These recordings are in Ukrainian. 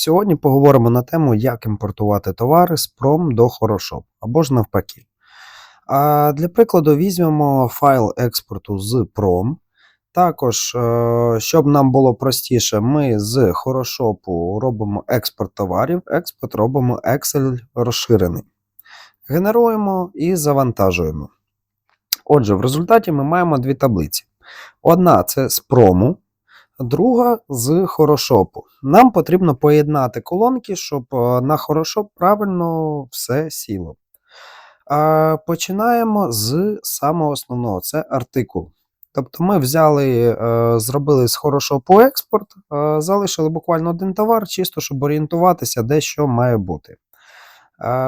Сьогодні поговоримо на тему, як імпортувати товари з пром до Хорошоп або ж навпаки. А для прикладу, візьмемо файл експорту з пром. Також, е, щоб нам було простіше, ми з Хорошопу робимо експорт товарів, експорт робимо Excel розширений. Генеруємо і завантажуємо. Отже, в результаті ми маємо дві таблиці. Одна це з прому, друга з Хорошопу. Нам потрібно поєднати колонки, щоб е, на Хорошоп правильно все сіло. Починаємо з самого основного це артикул. Тобто ми взяли, е, зробили з Хорошопу експорт, е, залишили буквально один товар, чисто щоб орієнтуватися, де що має бути.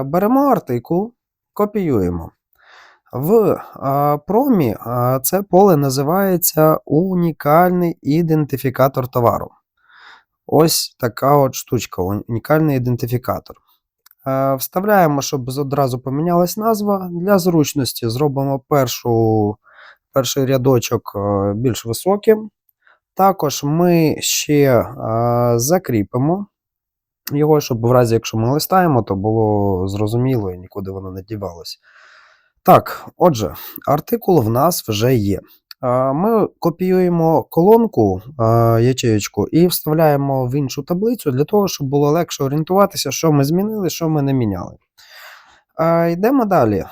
Беремо артикул, копіюємо. В промі це поле називається унікальний ідентифікатор товару. Ось така от штучка, унікальний ідентифікатор. Е, Вставляємо, щоб одразу помінялась назва. Для зручності зробимо першу, перший рядочок е, більш високим. Також ми ще е, закріпимо його, щоб в разі, якщо ми листаємо, то було зрозуміло і нікуди воно не дівалося. Так, отже, артикул в нас вже є. Ми копіюємо колонку ячеєчку і вставляємо в іншу таблицю для того, щоб було легше орієнтуватися, що ми змінили, що ми не міняли. Йдемо далі.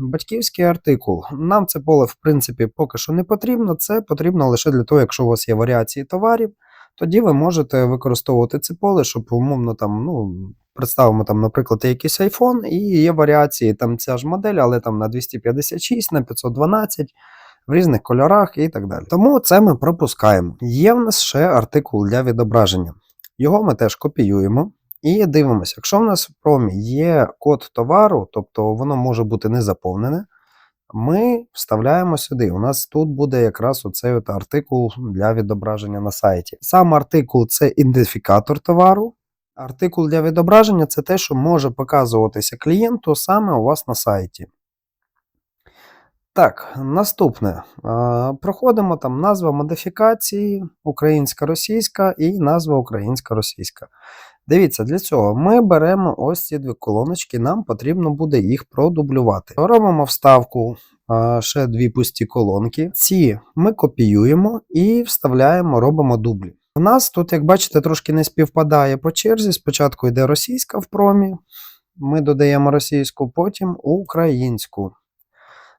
Батьківський артикул. Нам це поле, в принципі, поки що не потрібно. Це потрібно лише для того, якщо у вас є варіації товарів, тоді ви можете використовувати це поле, щоб умовно там, ну, представимо там, наприклад, якийсь iPhone, і є варіації, там ця ж модель, але там на 256, на 512, в різних кольорах і так далі. Тому це ми пропускаємо. Є в нас ще артикул для відображення. Його ми теж копіюємо. І дивимося, якщо в нас в промі є код товару, тобто воно може бути не заповнене, ми вставляємо сюди. У нас тут буде якраз оцей от артикул для відображення на сайті. Сам артикул це ідентифікатор товару. Артикул для відображення це те, що може показуватися клієнту саме у вас на сайті. Так, наступне. Проходимо там назва модифікації українська-російська і назва українська-російська. Дивіться, для цього ми беремо ось ці дві колоночки, нам потрібно буде їх продублювати. Робимо вставку ще дві пусті колонки. Ці ми копіюємо і вставляємо, робимо дублі. У нас тут, як бачите, трошки не співпадає по черзі. Спочатку йде російська в промі, ми додаємо російську, потім українську.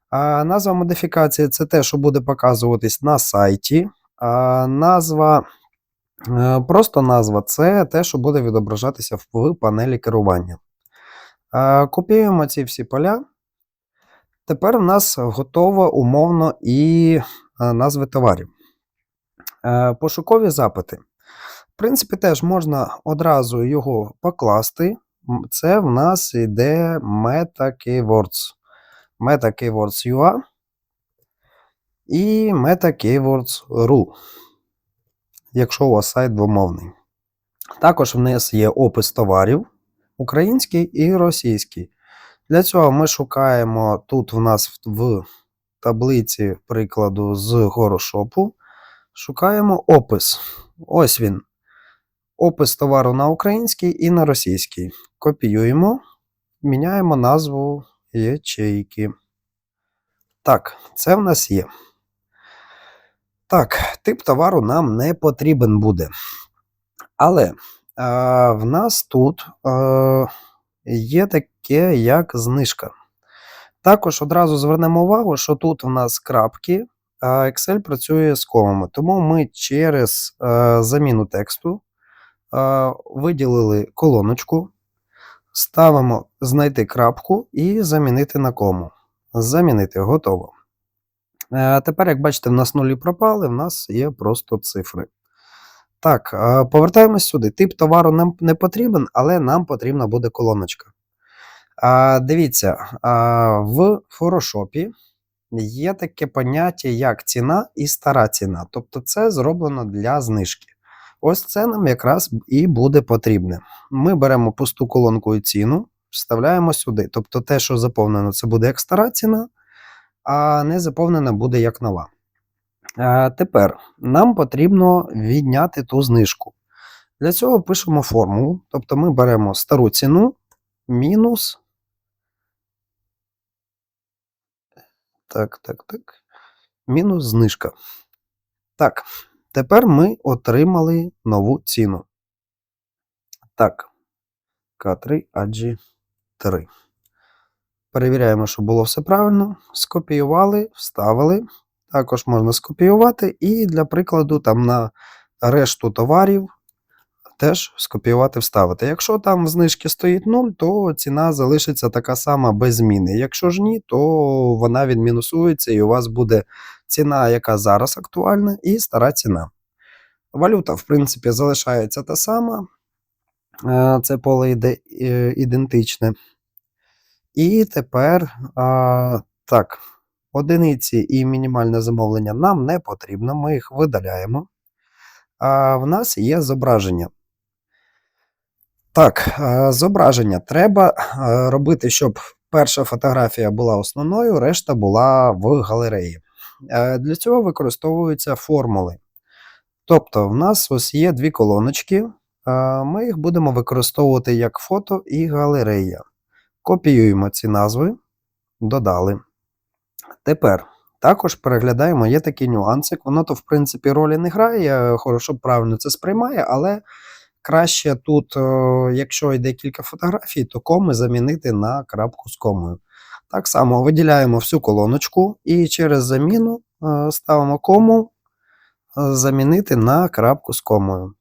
А назва модифікації це те, що буде показуватись на сайті. А назва, е, просто назва це те, що буде відображатися в панелі керування. А, Копіюємо ці всі поля. Тепер в нас готово умовно і е, назви товарів. Е, Пошукові запити. В принципі, теж можна одразу його покласти. Це в нас йде Meta Keywords. Meta Keywords UA і Meta Keywords RU, якщо у вас сайт двомовний. Також в нас є опис товарів український і російський. Для цього ми шукаємо тут в нас в таблиці прикладу з горошопу. Шукаємо опис. Ось він. Опис товару на український і на російський. Копіюємо, міняємо назву ячейки. Так, це в нас є. Так, тип товару нам не потрібен буде. Але е, в нас тут е, є таке, як знижка. Також одразу звернемо увагу, що тут в нас крапки, а Excel працює з комами. Тому ми через е, заміну тексту е, виділили колоночку, ставимо знайти крапку і замінити на кому. Замінити готово. Е, Тепер, як бачите, в нас нулі пропали, в нас є просто цифри. Так, повертаємось сюди. Тип товару нам не потрібен, але нам потрібна буде колоночка. Дивіться, в форошопі є таке поняття, як ціна і стара ціна. Тобто це зроблено для знижки. Ось це нам якраз і буде потрібне. Ми беремо пусту колонку і ціну, вставляємо сюди. Тобто те, що заповнено, це буде як стара ціна, а не заповнена буде як нова. А, Тепер нам потрібно відняти ту знижку. Для цього пишемо формулу. Тобто ми беремо стару ціну мінус. Так, так, так. Мінус знижка. Так, тепер ми отримали нову ціну. Так. К3 AG3. Перевіряємо, щоб було все правильно. Скопіювали, вставили. Також можна скопіювати, і для прикладу, там на решту товарів теж скопіювати, вставити. Якщо там в знижці стоїть 0, то ціна залишиться така сама без зміни. Якщо ж ні, то вона відмінусується і у вас буде ціна, яка зараз актуальна, і стара ціна. Валюта, в принципі, залишається та сама. Е, Це поле йде е, ідентичне. І тепер а, так, одиниці і мінімальне замовлення нам не потрібно, ми їх видаляємо. А в нас є зображення. Так, е, зображення треба е, робити, щоб перша фотографія була основною, решта була в галереї. Е, Для цього використовуються формули. Тобто, в нас ось є дві колоночки, ми їх будемо використовувати як фото і галерея. Копіюємо ці назви, додали. Тепер також переглядаємо, є такий нюансик. Воно то, в принципі, ролі не грає, хорошо правильно це сприймає, але краще тут, е, якщо йде кілька фотографій, то коми замінити на крапку з комою. Так само виділяємо всю колоночку і через заміну е, ставимо кому е, замінити на крапку з комою.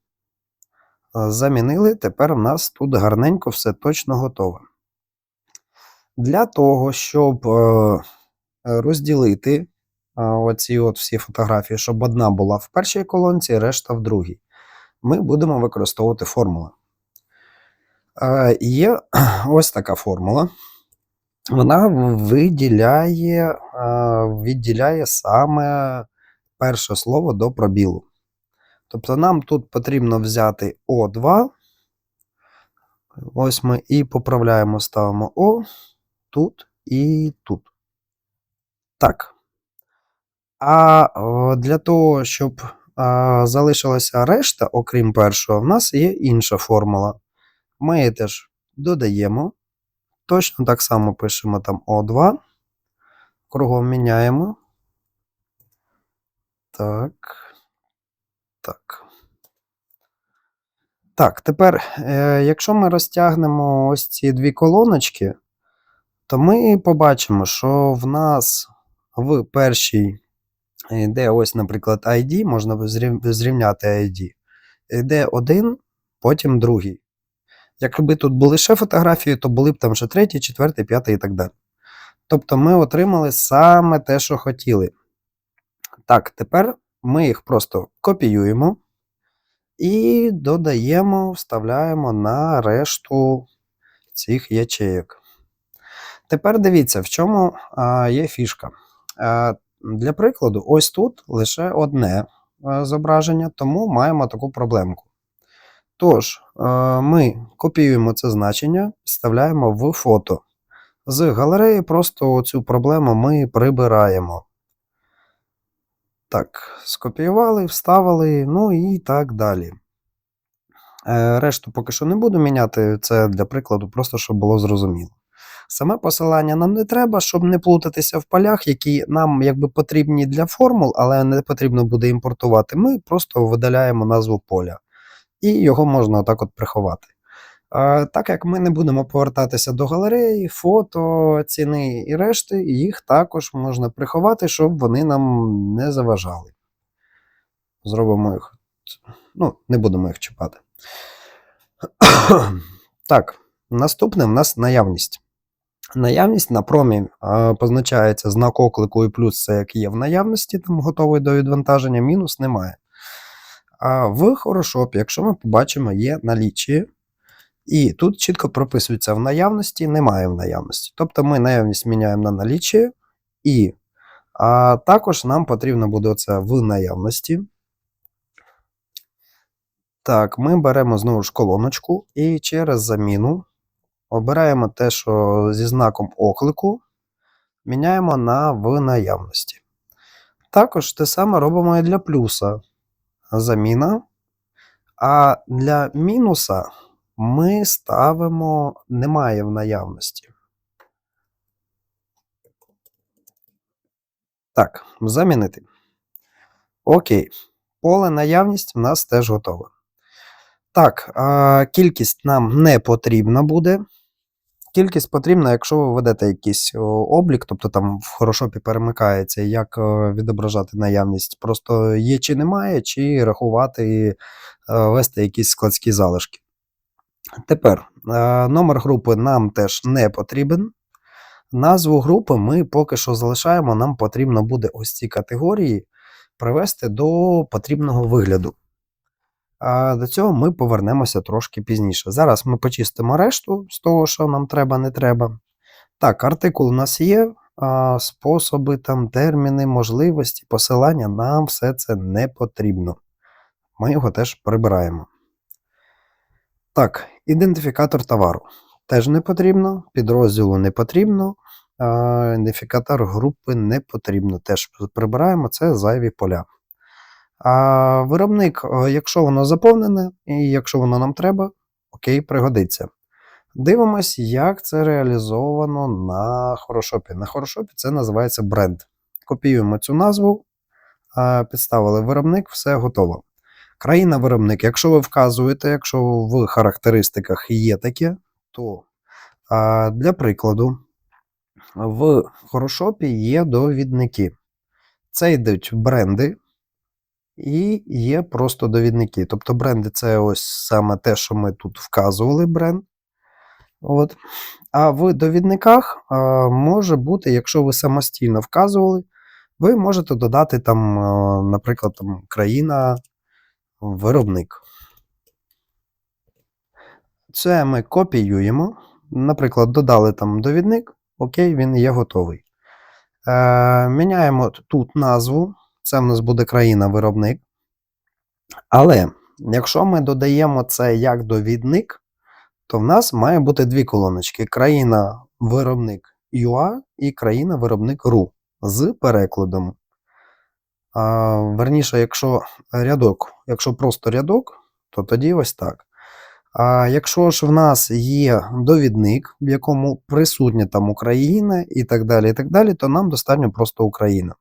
Замінили, тепер у нас тут гарненько все точно готове. Для того, щоб розділити оці от всі фотографії, щоб одна була в першій колонці, решта в другій, ми будемо використовувати формули. Е, Є ось така формула. Вона виділяє, е, відділяє саме перше слово до пробілу. Тобто нам тут потрібно взяти О2. Ось ми і поправляємо, ставимо О тут і тут. Так. А для того, щоб а, залишилася решта, окрім першого, в нас є інша формула. Ми її теж додаємо. Точно так само пишемо там О2. Кругом міняємо. Так. Так. Так, тепер, е, якщо ми розтягнемо ось ці дві колоночки, то ми побачимо, що в нас в першій йде ось, наприклад, ID, можна зрівняти ID. Йде один, потім другий. Якби тут були ще фотографії, то були б там ще третій, четвертий, п'ятий і так далі. Тобто ми отримали саме те, що хотіли. Так, тепер ми їх просто копіюємо і додаємо, вставляємо на решту цих ячеїк. Тепер дивіться, в чому а, є фішка. А, для прикладу, ось тут лише одне зображення, тому маємо таку проблемку. Тож, ми копіюємо це значення, вставляємо в фото. З галереї просто цю проблему ми прибираємо. Так, скопіювали, вставили, ну і так далі. Е, Решту поки що не буду міняти, це для прикладу, просто щоб було зрозуміло. Саме посилання нам не треба, щоб не плутатися в полях, які нам якби потрібні для формул, але не потрібно буде імпортувати. Ми просто видаляємо назву поля. І його можна отак от приховати. Так як ми не будемо повертатися до галереї, фото, ціни і решти, їх також можна приховати, щоб вони нам не заважали. Зробимо їх. Ну, не будемо їх чіпати. Так, наступне в нас наявність. Наявність на промі позначається знак оклику і плюс це як є в наявності, там готовий до відвантаження, мінус немає. А в Photoshop, якщо ми побачимо, є налічі, і тут чітко прописується в наявності, немає в наявності. Тобто ми наявність міняємо на налічі, і а також нам потрібно буде це в наявності. Так, ми беремо знову ж колоночку і через заміну обираємо те, що зі знаком оклику, міняємо на в наявності. Також те саме робимо і для плюса. Заміна. А для мінуса ми ставимо немає в наявності. Так, замінити. Окей. Поле наявність в нас теж готове. Так, кількість нам не потрібна буде. Кількість потрібна, якщо ви ведете якийсь облік, тобто там в хорошопі перемикається, як відображати наявність. Просто є чи немає, чи рахувати, е, вести якісь складські залишки. Тепер е, номер групи нам теж не потрібен. Назву групи ми поки що залишаємо, нам потрібно буде ось ці категорії привести до потрібного вигляду. До цього ми повернемося трошки пізніше. Зараз ми почистимо решту з того, що нам треба, не треба. Так, артикул у нас є, способи, там, терміни, можливості, посилання, нам все це не потрібно. Ми його теж прибираємо. Так, ідентифікатор товару теж не потрібно, підрозділу не потрібно, ідентифікатор групи не потрібно. Теж прибираємо це зайві поля. А виробник, е, якщо воно заповнене, і якщо воно нам треба, окей, пригодиться. Дивимось, як це реалізовано на хорошопі. На хорошопі це називається бренд. Копіюємо цю назву, підставили виробник, все готово. Країна-виробник, якщо ви вказуєте, якщо в характеристиках є таке, то для прикладу, в хорошопі є довідники. Це йдуть бренди, і є просто довідники. Тобто бренди це ось саме те, що ми тут вказували бренд. От. А в довідниках а, може бути, якщо ви самостійно вказували, ви можете додати там, а, наприклад, там, країна виробник. Це ми копіюємо. Наприклад, додали там довідник, окей, він є готовий. Е, Міняємо тут назву. Це в нас буде країна-виробник. Але якщо ми додаємо це як довідник, то в нас має бути дві колоночки: країна-виробник UA і країна-виробник RU з перекладом. А, Верніше, якщо рядок, якщо просто рядок, то тоді ось так. А якщо ж в нас є довідник, в якому присутня там Україна і так далі, і так далі, то нам достатньо просто Україна.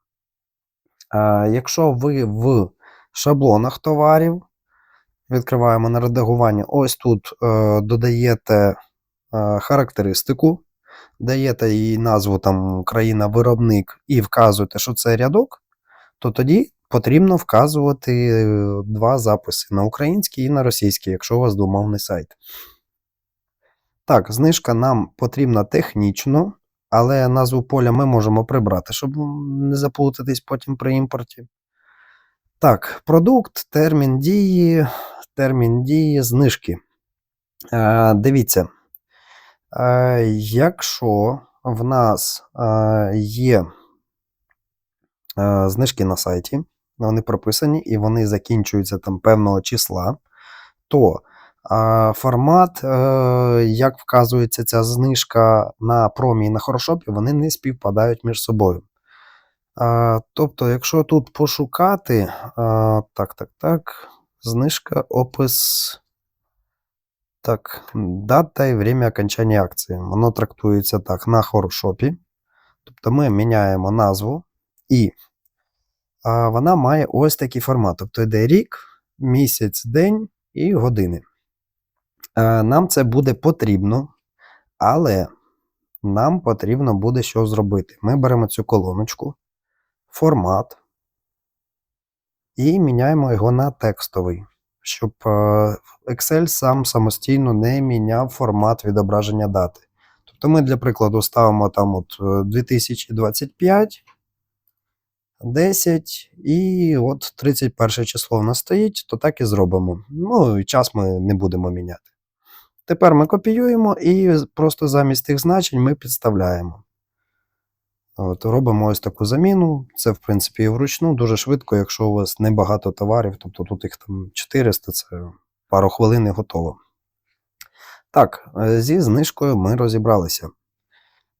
А Якщо ви в шаблонах товарів, відкриваємо на редагування, ось тут е, додаєте е, характеристику, даєте їй назву там країна-виробник і вказуєте, що це рядок, то тоді потрібно вказувати е, два записи на український і на російський, якщо у вас двомовний сайт. Так, знижка нам потрібна технічно, але назву поля ми можемо прибрати, щоб не заплутатись потім при імпорті. Так, продукт, термін дії, термін дії, знижки. Е, Дивіться, е, якщо в нас е, є е, знижки на сайті, вони прописані і вони закінчуються там певного числа, то формат, е, як вказується ця знижка на промі і на хорошопі, вони не співпадають між собою. Тобто, якщо тут пошукати, так, так, так, знижка, опис. Так, дата і время окончання акції. Воно трактується так на хорошопі. Тобто ми міняємо назву, і а, вона має ось такий формат. Тобто йде рік, місяць, день і години. А, Нам це буде потрібно, але нам потрібно буде що зробити. Ми беремо цю колоночку формат і міняємо його на текстовий, щоб е, Excel сам самостійно не міняв формат відображення дати. Тобто ми, для прикладу, ставимо там от 2025, 10 і от 31 число в нас стоїть, то так і зробимо. Ну і час ми не будемо міняти. Тепер ми копіюємо і просто замість тих значень ми підставляємо. От, Робимо ось таку заміну. Це, в принципі, і вручну, дуже швидко, якщо у вас небагато товарів, тобто тут їх там 400, це пару хвилин і готово. Так, е, зі знижкою ми розібралися.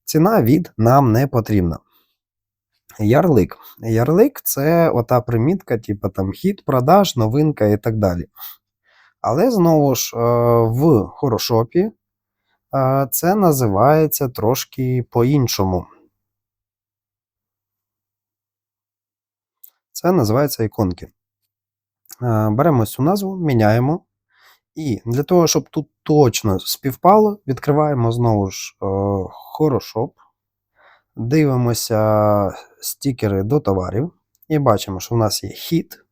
Ціна від нам не потрібна. Ярлик. Ярлик це ота примітка, типу там хід, продаж, новинка і так далі. Але знову ж, е, в хорошопі е, це називається трошки по-іншому. Це називається іконки. Е, Беремо цю назву, міняємо. І для того, щоб тут точно співпало, відкриваємо знову ж Хорошоп, дивимося стікери до товарів і бачимо, що в нас є хід,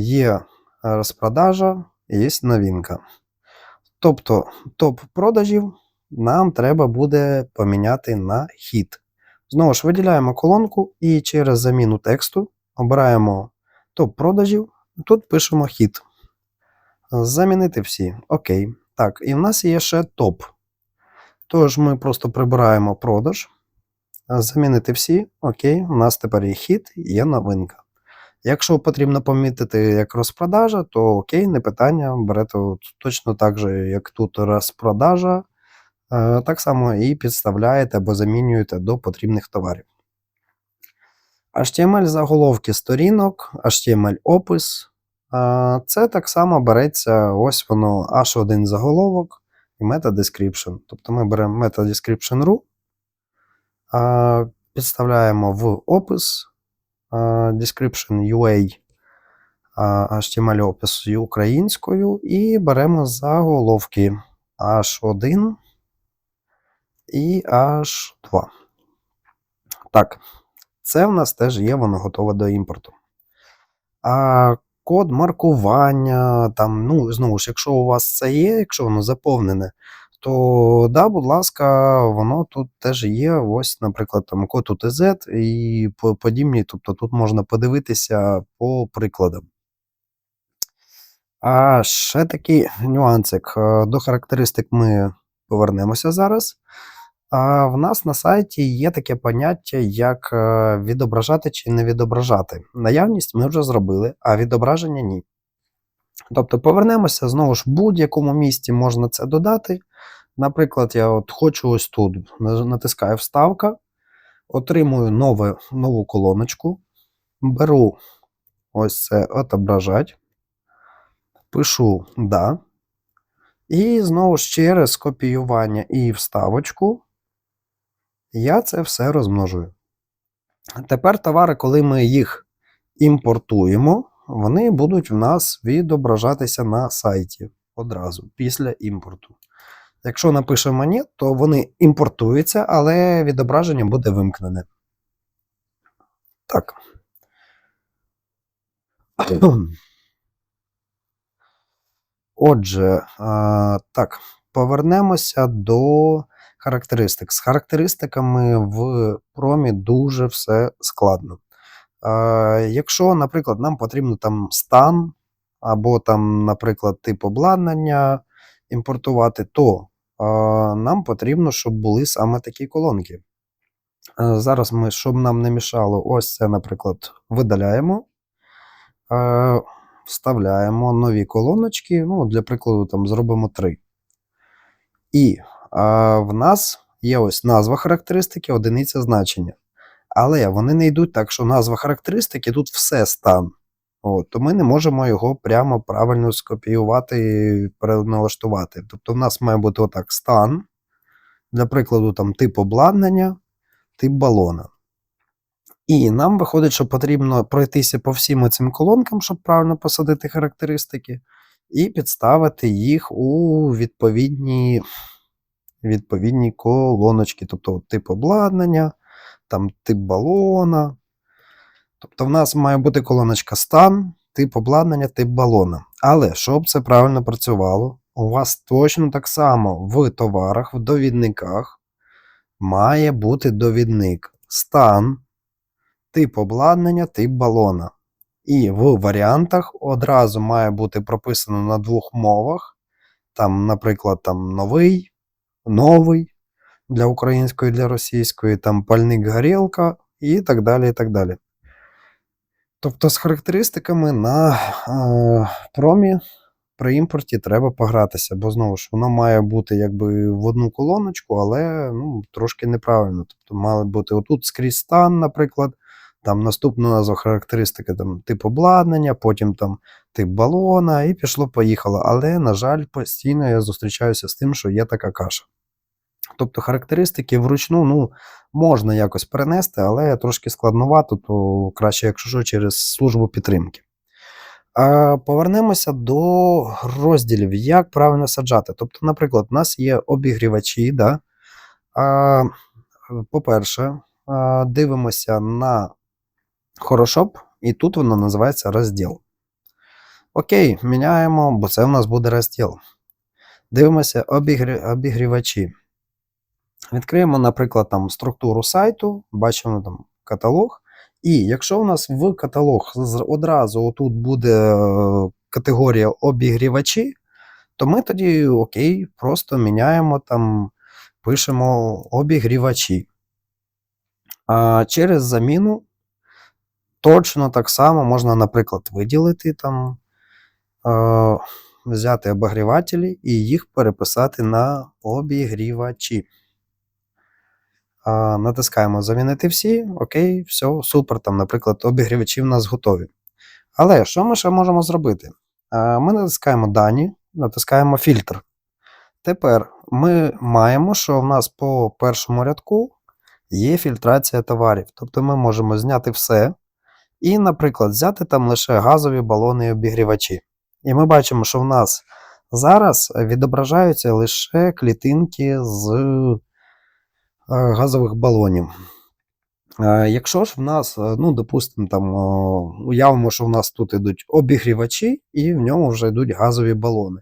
є розпродажа, є новинка. Тобто топ продажів нам треба буде поміняти на хід. Знову ж виділяємо колонку і через заміну тексту обираємо топ продажів. Тут пишемо хід. Замінити всі. Окей. Так, і в нас є ще топ. Тож ми просто прибираємо продаж. Замінити всі. Окей, у нас тепер є хід, є новинка. Якщо потрібно помітити як розпродажа, то окей, не питання. Берете от точно так же, як тут розпродажа. Е, Так само і підставляєте або замінюєте до потрібних товарів. HTML заголовки сторінок, HTML опис. Е, Це так само береться ось воно H1 заголовок і meta description. Тобто ми беремо meta description ru, е, підставляємо в опис description UA HTML опис українською і беремо заголовки H1 і H2. Так, це в нас теж є, воно готове до імпорту. А код маркування, там, ну, знову ж, якщо у вас це є, якщо воно заповнене, то да, будь ласка, воно тут теж є. Ось, наприклад, там код UTZ і подібні. Тобто тут можна подивитися по прикладам. А ще такий нюансик. Е, До характеристик ми повернемося зараз. А в нас на сайті є таке поняття, як е, відображати чи не відображати. Наявність ми вже зробили, а відображення ні. Тобто повернемося знову ж в будь-якому місці можна це додати. Наприклад, я от хочу ось тут натискаю вставка, отримую нове, нову колоночку, беру ось це отображать, пишу да. І знову ж через копіювання і вставочку я це все розмножую. Тепер товари, коли ми їх імпортуємо, вони будуть в нас відображатися на сайті одразу після імпорту. Якщо напишемо ні, то вони імпортуються, але відображення буде вимкнене. Так. Отже, так, повернемося до характеристик. З характеристиками в промі дуже все складно. Якщо, наприклад, нам потрібно там стан, або там, наприклад, тип обладнання імпортувати, то нам потрібно, щоб були саме такі колонки. Зараз ми, щоб нам не мішало, ось це, наприклад, видаляємо. Вставляємо нові колоночки. Ну, для прикладу, там зробимо три. І в нас є ось назва характеристики, одиниця значення. Але вони не йдуть так, що назва характеристики тут все стан. От, то ми не можемо його прямо правильно скопіювати і переналаштувати. Тобто, в нас має бути отак стан. Для прикладу, там тип обладнання, тип балона. І нам виходить, що потрібно пройтися по всім цим колонкам, щоб правильно посадити характеристики, і підставити їх у відповідні, відповідні колоночки, тобто тип обладнання, там тип балона. Тобто в нас має бути колоночка стан, тип обладнання, тип балона. Але щоб це правильно працювало, у вас точно так само в товарах, в довідниках має бути довідник стан тип обладнання, тип балона. І в варіантах одразу має бути прописано на двох мовах. Там, наприклад, там новий, новий для української, для російської, там пальник горілка і так далі. і так далі. Тобто з характеристиками на е, промі при імпорті треба погратися, бо знову ж воно має бути якби в одну колоночку, але ну, трошки неправильно. Тобто, мали бути отут скрізь стан, наприклад, там наступну назву характеристики, там тип обладнання, потім там тип балона, і пішло-поїхало. Але, на жаль, постійно я зустрічаюся з тим, що є така каша. Тобто характеристики вручну ну, можна якось перенести, але трошки складновато, то краще, якщо що, через службу підтримки. А, Повернемося до розділів, як правильно саджати. Тобто, наприклад, у нас є обігрівачі. Да? А, По-перше, дивимося на Хорошоп, і тут воно називається розділ. Окей, міняємо, бо це у нас буде розділ. Дивимося обігрі... обігрівачі. Відкриємо, наприклад, там структуру сайту, бачимо там каталог. І якщо у нас в каталог одразу отут буде е, категорія обігрівачі, то ми тоді окей, просто міняємо там, пишемо обігрівачі. А через заміну точно так само можна, наприклад, виділити там, е, взяти обігрівателі і їх переписати на обігрівачі. Натискаємо замінити всі. Окей, все, супер. Там, наприклад, обігрівачі в нас готові. Але що ми ще можемо зробити? Ми натискаємо дані, натискаємо фільтр. Тепер ми маємо, що в нас по першому рядку є фільтрація товарів. Тобто ми можемо зняти все і, наприклад, взяти там лише газові балони і обігрівачі. І ми бачимо, що в нас зараз відображаються лише клітинки з газових балонів. Е, Якщо ж в нас, е, ну, допустимо, там, уявимо, що в нас тут йдуть обігрівачі, і в ньому вже йдуть газові балони.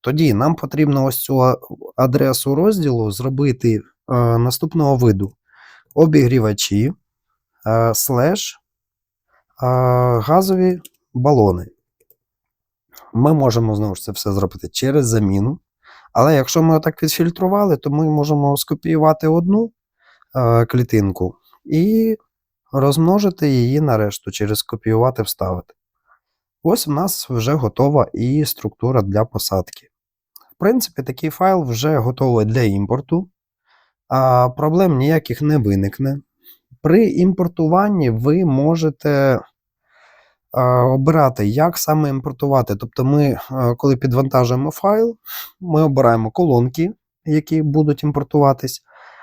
Тоді нам потрібно ось цю адресу розділу зробити е, наступного виду: обігрівачі, е, слеш, е, газові балони. Ми можемо знову ж це все зробити через заміну. Але якщо ми отак відфільтрували, то ми можемо скопіювати одну е, клітинку і розмножити її на решту, через копіювати, вставити. Ось у нас вже готова і структура для посадки. В принципі, такий файл вже готовий для імпорту, а проблем ніяких не виникне. При імпортуванні ви можете обирати, як саме імпортувати. Тобто, ми, е, коли підвантажуємо файл, ми обираємо колонки, які будуть імпортуватись.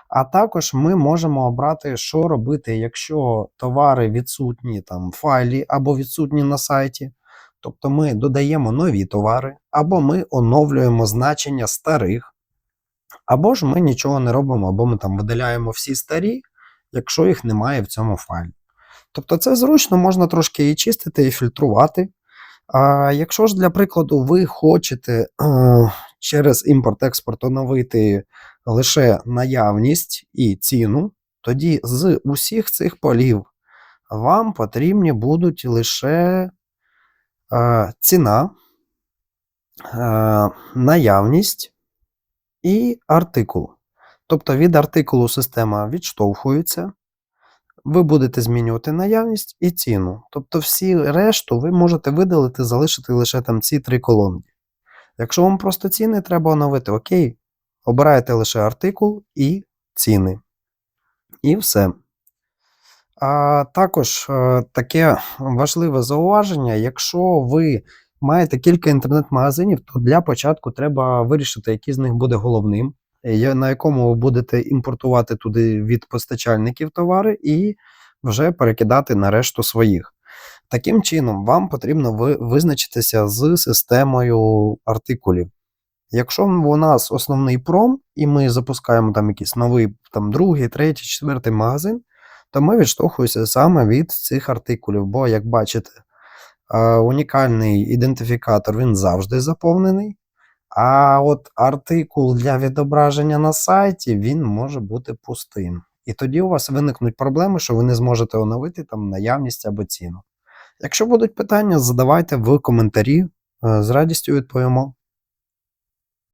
А також ми можемо обрати, що робити, якщо товари відсутні там в файлі або відсутні на сайті. Тобто ми додаємо нові товари, або ми оновлюємо значення старих, або ж ми нічого не робимо, або ми там видаляємо всі старі, якщо їх немає в цьому файлі. Тобто це зручно, можна трошки і чистити, і фільтрувати. А якщо ж для прикладу ви хочете е, через імпорт-експорт оновити лише наявність і ціну, тоді з усіх цих полів вам потрібні будуть лише е, ціна, е, наявність і артикул. Тобто від артикулу система відштовхується. Ви будете змінювати наявність і ціну. Тобто всі решту ви можете видалити, залишити лише там ці три колонки. Якщо вам просто ціни треба оновити, окей, обираєте лише артикул і ціни. І все. А також е, таке важливе зауваження: якщо ви маєте кілька інтернет-магазинів, то для початку треба вирішити, який з них буде головним, на якому ви будете імпортувати туди від постачальників товари і вже перекидати на решту своїх. Таким чином, вам потрібно визначитися з системою артикулів. Якщо у нас основний пром, і ми запускаємо там якийсь новий, там другий, третій, четвертий магазин, то ми відштовхуємося саме від цих артикулів. Бо, як бачите, е, унікальний ідентифікатор він завжди заповнений. А от артикул для відображення на сайті він може бути пустим. І тоді у вас виникнуть проблеми, що ви не зможете оновити там наявність або ціну. Якщо будуть питання, задавайте в коментарі, е, з радістю відповімо.